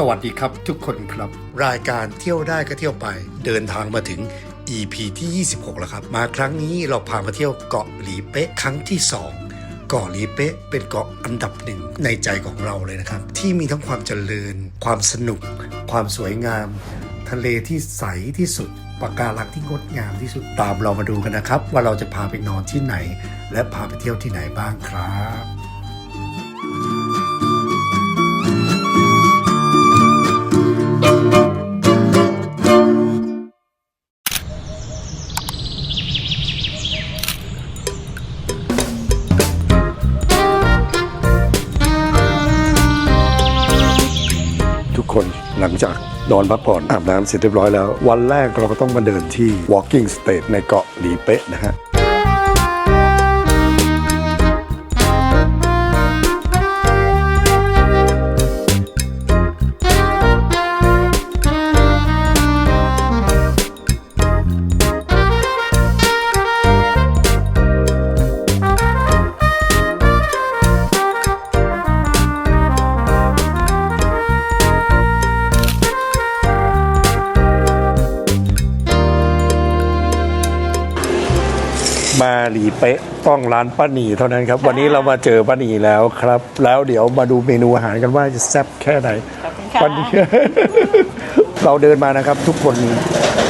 สวัสดีครับทุกคนครับ รายการเที่ยวได้ก็เที่ยวไป เดินทางมาถึง EP ที่ 26 แล้วครับ มาครั้งนี้เราพามาเที่ยวเกาะหลีเป๊ะครั้งที่ 2เกาะหลีเป๊ะเป็นเกาะอันดับหนึ่งในใจของเราเลยนะครับ ที่มีทั้งความเจริญ ความสนุก ความสวยงาม ทะเลที่ใสที่สุดปะการังที่งดงามที่สุดตามเรามาดูกันนะครับ ว่าเราจะพาไปนอนที่ไหน และพาไปเที่ยวที่ไหนบ้างครับ อนพักผ่อนอาบน้ำเสร็จเรียบร้อยแล้ว วันแรกเราก็ต้องมาเดินที่ walking state ในเกาะหลีเป๊ะนะฮะ หลีเป๊ะต้องร้านป้าหนีเท่านั้นครับ วันนี้เรามาเจอป้าหนีแล้วครับ แล้วเดี๋ยวมาดูเมนูอาหารกันว่าจะแซ่บแค่ไหนขอบคุณค่ะป้าหนีเราเดินมานะครับ ทุกคน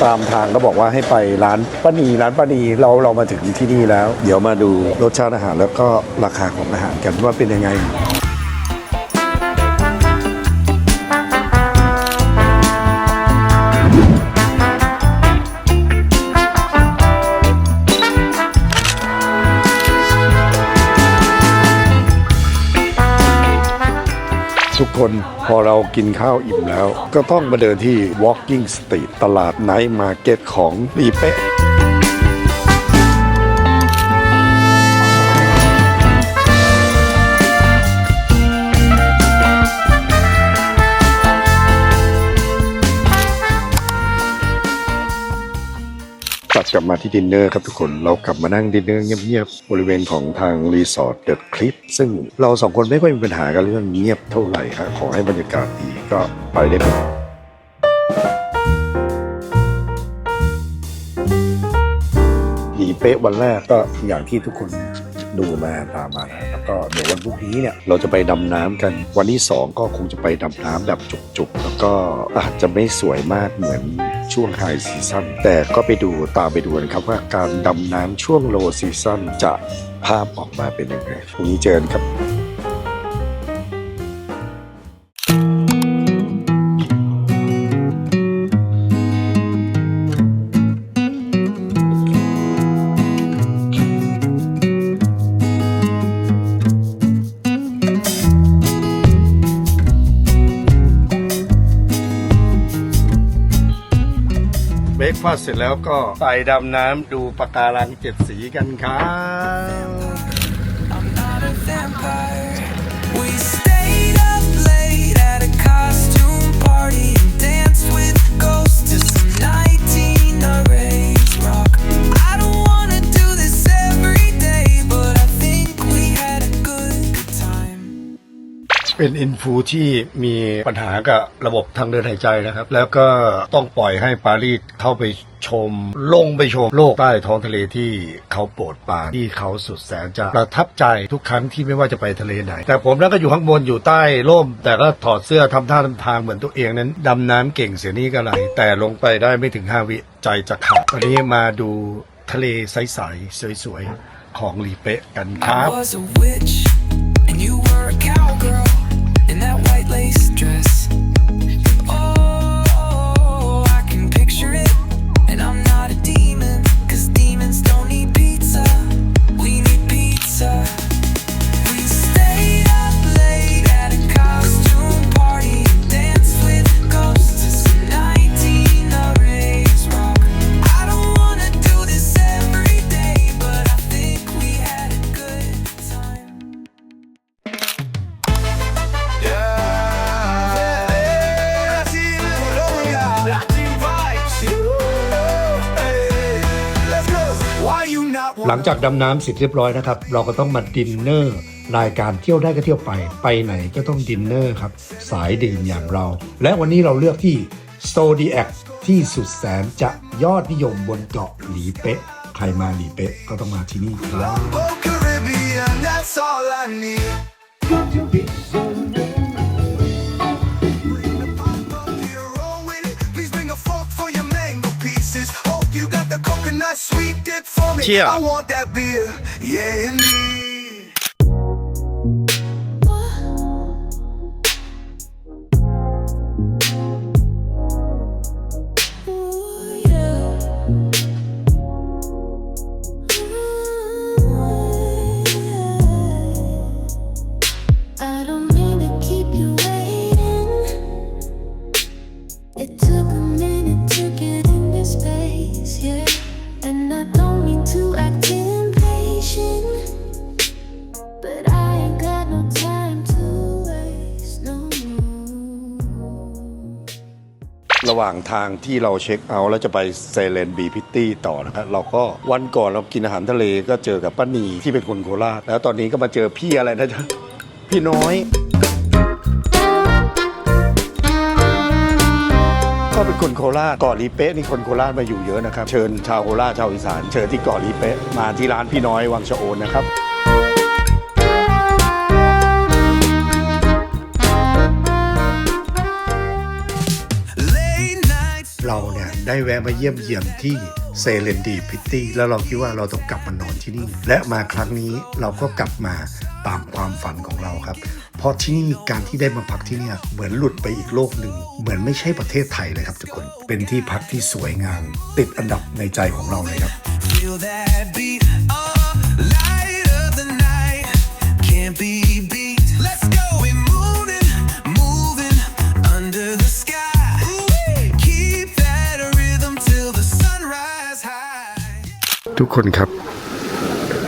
ตามทางก็บอกว่าให้ไปร้านป้าหนีร้านป้าหนีเราเรามาถึงที่นี่แล้ว เดี๋ยวมาดูรสชาติอาหารแล้วก็ราคาของอาหารกันว่าเป็นยังไง ทุกคนพอเรากินข้าวอิ่มแล้ว ก็ต้องมาเดินที่ Walking Street ตลาดไนท์มาร์เก็ตของลีเป๊ะ กลับมาที่ดินเนอร์ครับทุกคนเรากลับมานั่งดินเนอร์เงียบๆบริเวณของทางรีสอร์ทเดอะคลิปซึ่งเราสองคนไม่ค่อยมีปัญหากันเรื่องเงียบเท่าไหร่ฮะขอให้บรรยากาศดีก็ไปได้หมดดีเป๊ะวันแรกก็อย่างที่ทุกคนดูมาตามมานะแล้วก็เดี๋ยววันพรุ่งนี้เนี่ยเราจะไปดำน้ำกัน วันที่สองก็คงจะไปดำน้ำแบบจุกๆ แล้วก็อาจจะไม่สวยมากเหมือน ช่วงไฮซีซั่นแต่ก็ไปดูตามไปดูกันครับว่าการดำน้ำช่วงโลซีซั่นจะภาพออกมาเป็นยังไงพรุ่งนี้เจอกันครับ ฟาสเสร็จแล้วก็ไปดำน้ำดูปะการังเจ็ดสีกันครับ เป็นอินฟูที่มีปัญหากับระบบทางเดินหายใจนะครับ แล้วก็ต้องปล่อยให้ปารีสเข้าไปชม ลงไปชมโลกใต้ท้องทะเลที่เขาโปรดปรานที่เขาสุดแสนจะประทับใจทุกครั้งที่ไม่ว่าจะไปทะเลไหน แต่ผมนั้นก็อยู่ข้างบนอยู่ใต้ร่ม แต่ก็ถอดเสื้อทำท่าทำทางเหมือนตัวเองนั้นดำน้ำเก่งเสียนี่ก็ไรแต่ลงไปได้ไม่ถึง5วิใจจะขาดวันนี้มาดูทะเลใสๆสวยๆของลีเป๊ะกันครับ dress. หลังจากดำน้ำเสร็จเรียบร้อยนะครับ เราก็ต้องมาดินเนอร์รายการเที่ยวได้ก็เที่ยวไป ไปไหนก็ต้องดินเนอร์ครับ สายดื่มอย่างเรา และวันนี้เราเลือกที่ s o d i a c ที่สุดแสนจะยอดนิยมบนเกาะหลีเป๊ะ ใครมาหลีเป๊ะก็ต้องมาที่นี่ครับ coconut sweet dip for me. I want that beer, yeah, indeed. Ooh, I don't mean to keep you waiting. It took a minute ระหว่างทางที่เราเช็คเอาท์แล้วจะไปเซเลนบีพิตตี้ต่อนะครับเราก็วันก่อนเรากินอาหารทะเลก็เจอกับป้านีที่เป็นคนโคราชแล้วตอนนี้ก็มาเจอพี่อะไรนะจ๊ะพี่น้อยก็เป็นคนโคราชเกาะลีเป๊ะนี่คนโคราชมาอยู่เยอะนะครับ เชิญชาวโคราชชาวอีสาน เชิญที่เกาะลีเป๊ะมาที่ร้านพี่น้อยวังชะโอนนะครับ ได้แวะมาเยี่ยมเยียนที่เซเลนดีพิตตี้แล้วเราคิดว่าเราต้องกลับมานอนที่นี่ และมาครั้งนี้เราก็กลับมาตามความฝันของเราครับ เพราะที่นี่การที่ได้มาพักที่นี่เหมือนหลุดไปอีกโลกหนึ่ง เหมือนไม่ใช่ประเทศไทยเลยครับทุกคน เป็นที่พักที่สวยงาม ติดอันดับในใจของเราเลยครับ ทุกคนครับ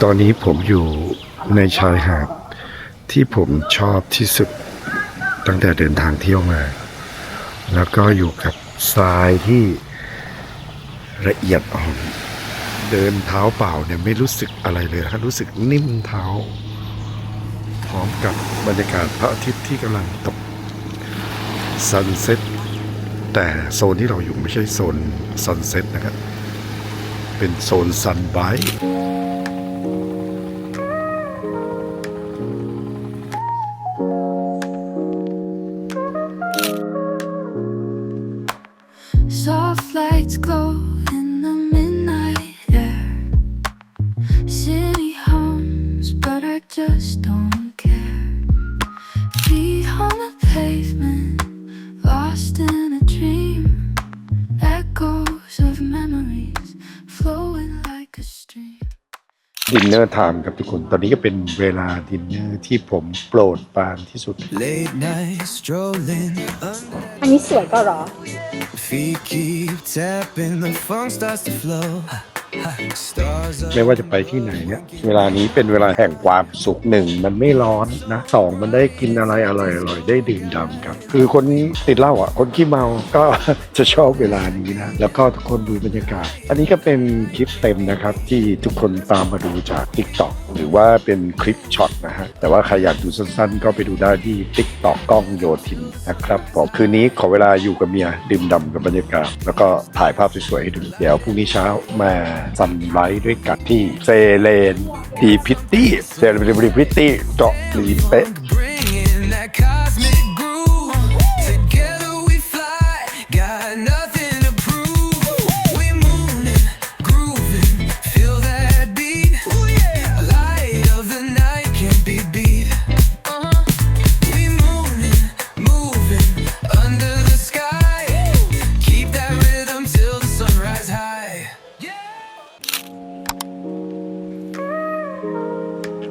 ตอนนี้ผมอยู่ในชายหาดที่ผมชอบที่สุดตั้งแต่เดินทางเที่ยวมา แล้วก็อยู่กับทรายที่ละเอียดอ่อน เดินเท้าเปล่าเนี่ยไม่รู้สึกอะไรเลยครับรู้สึกนิ่มเท้า พร้อมกับบรรยากาศพระอาทิตย์ที่กำลังตกซันเซ็ตแต่โซนที่เราอยู่ไม่ใช่โซนซันเซ็ตนะครับ เป็นโซนซันไบ Soft lights glow ดินเนอร์ไทม์ครับทุกคน ตอนนี้ก็เป็นเวลาดินเนอร์ที่ผมโปรดปรานที่สุด Late night strolling, อันนี้สวยก็หรอ feet keep tapping, the funk starts to flow. ไม่ว่าจะไปที่ไหนเนี่ย เวลานี้เป็นเวลาแห่งความสุขหนึ่ง มันไม่ร้อนนะสองมันได้กินอะไรอร่อยอร่อยได้ดื่มด่ำกันคือคนติดเหล้าอะ คนขี้เมาก็ จะชอบเวลานี้นะ แล้วก็ทุกคนดูบรรยากาศ อันนี้ก็เป็นคลิปเต็มนะครับ ที่ทุกคนตามมาดูจาก t ิ k t o k หรือว่าเป็นคลิปช็อตนะฮะแต่ว่าใครอยากดูสั้นๆ ก็ไปดูได้ที่ t ิ k t o k กล้องโยทินนะครับผมคืนนี้ขอเวลาอยู่กับเมียดื่มด่ำกับบรรยากาศ แล้วก็ถ่ายภาพสวยๆให้ดูเดี๋ยวพรุ่งนี้เช้ามาซันไลท์ด้วยกันที่เซเลนดีพิตตี้เซเลนดีพิตตี้เจาะลีเป๊ะ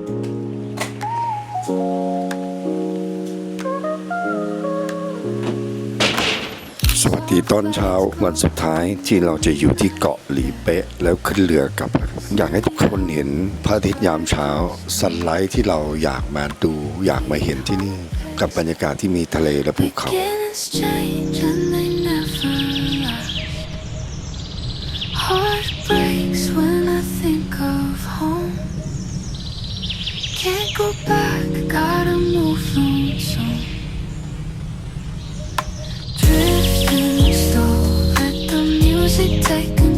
สวัสดีตอนเช้าวันสุดท้ายที่เราจะอยู่ที่เกาะหลีเป๊ะแล้วขึ้นเรือกลับนะครับ อยากให้ทุกคนเห็นพระอาทิตย์ยามเช้าสันไลท์ที่เราอยากมาดูอยากมาเห็นที่นี่ กับบรรยากาศที่มีทะเลและภูเขา music taken